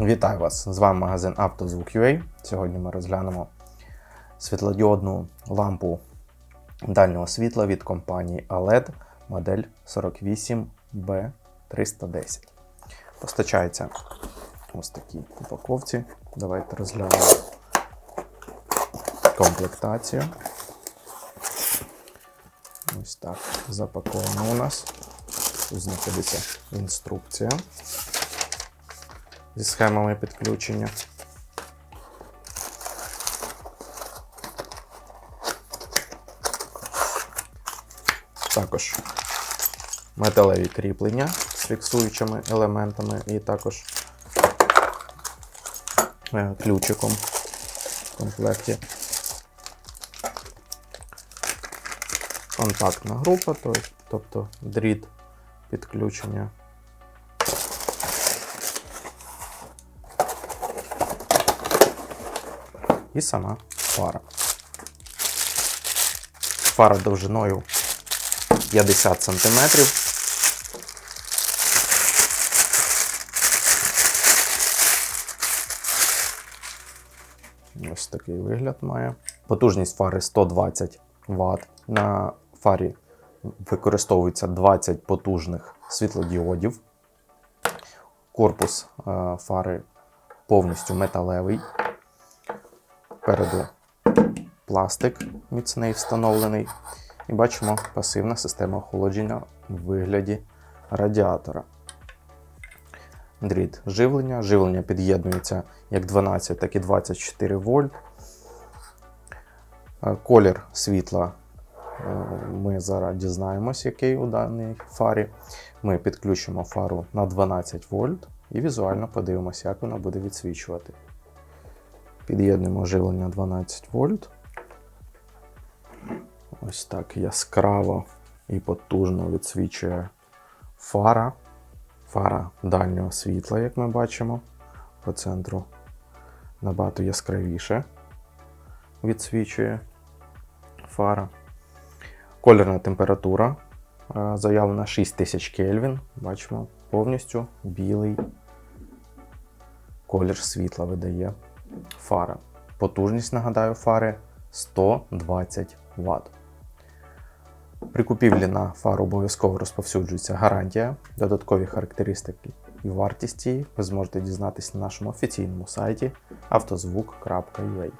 Вітаю вас! З вами магазин «Автозвук.UA». Сьогодні ми розглянемо світлодіодну лампу дальнього світла від компанії OLED модель 48B310. Постачається ось такі упаковці. Давайте розглянемо комплектацію. Ось так запаковано у нас. Тут знаходиться інструкція зі схемами підключення. Також металеві кріплення з фіксуючими елементами і також е, ключиком в комплекті. Контактна група, тобто дріт підключення. І сама фара. Фара довжиною 50 см. Ось такий вигляд має. Потужність фари 120 Вт. На фарі використовується 20 потужних світлодіодів. Корпус е, фари повністю металевий. Переду пластик міцний встановлений. І бачимо пасивна система охолодження в вигляді радіатора. Дріт живлення. Живлення під'єднується як 12, так і 24 вольт. Е, Колір світла е, ми зараз дізнаємось, який у даній фарі. Ми підключимо фару на 12 вольт і візуально подивимося, як вона буде відсвічувати. Під'єднуємо живлення 12 вольт. Ось так яскраво і потужно відсвічує фара. Фара дальнього світла, як ми бачимо, по центру набагато яскравіше відсвічує фара. Кольорна температура е, заявлена 6000 Кельвін. Бачимо повністю білий колір світла видає фара. Потужність, нагадаю, фари 120 Вт. При купівлі на фару обов'язково розповсюджується гарантія, додаткові характеристики і вартість її ви зможете дізнатися на нашому офіційному сайті автозвук.ua.